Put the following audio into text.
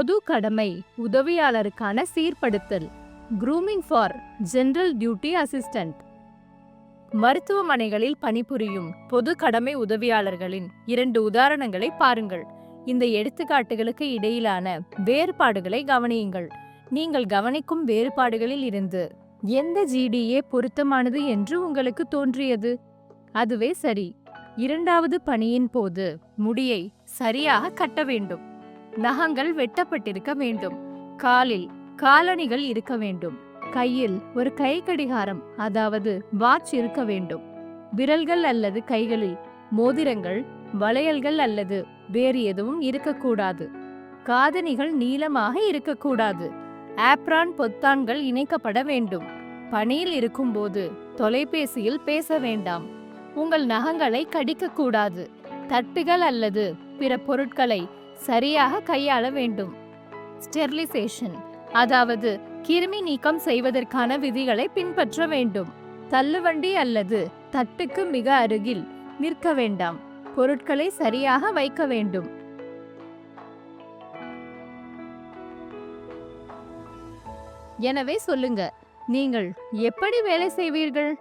பொது கடமை உதவியாளருக்கான சீர்படுத்தல். Grooming for general duty assistant மருத்துவமனைகளில் பணிபுரியும் பொது கடமை உதவியாளர்களின் இரண்டு உதாரணங்களை பாருங்கள். இந்த எடுத்துக்காட்டுகளுக்கு இடையிலான வேறுபாடுகளை கவனியுங்கள். நீங்கள் கவனிக்கும் வேறுபாடுகளில் இருந்து எந்த ஜிடிஏ பொருத்தமானது என்று உங்களுக்கு தோன்றியது? அதுவே சரி. இரண்டாவது பணியின் போது முடியை சரியாக கட்ட வேண்டும். நகங்கள் வெட்டப்பட்டிருக்க வேண்டும். காலில் காலணிகள் இருக்க வேண்டும். கையில் ஒரு கை கடிகாரம் அதாவது வாட்ச் இருக்க வேண்டும். விரல்கள் அல்லது கைகளில் மோதிரங்கள் வளையல்கள் அல்லது வேறு எதுவும் இருக்கக்கூடாது. காதணிகள் நீளமாக இருக்கக்கூடாது. ஆப்ரான் பொத்தான்கள் இணைக்கப்பட வேண்டும். பணியில் இருக்கும்போது தொலைபேசியில் பேச வேண்டாம். உங்கள் நகங்களை கடிக்கக்கூடாது. தட்டுகள் அல்லது பிற பொருட்களை சரியாக கையாள வேண்டும். ஸ்டெர்லிசேஷன் அதாவது கிருமி நீக்கம் செய்வதற்கான விதிகளை பின்பற்ற வேண்டும். தள்ளுவண்டி அல்லது தட்டுக்கு மிக அருகில் நிற்க வேண்டாம். பொருட்களை சரியாக வைக்க வேண்டும். எனவே சொல்லுங்க நீங்கள் எப்படி வேலை செய்வீர்கள்?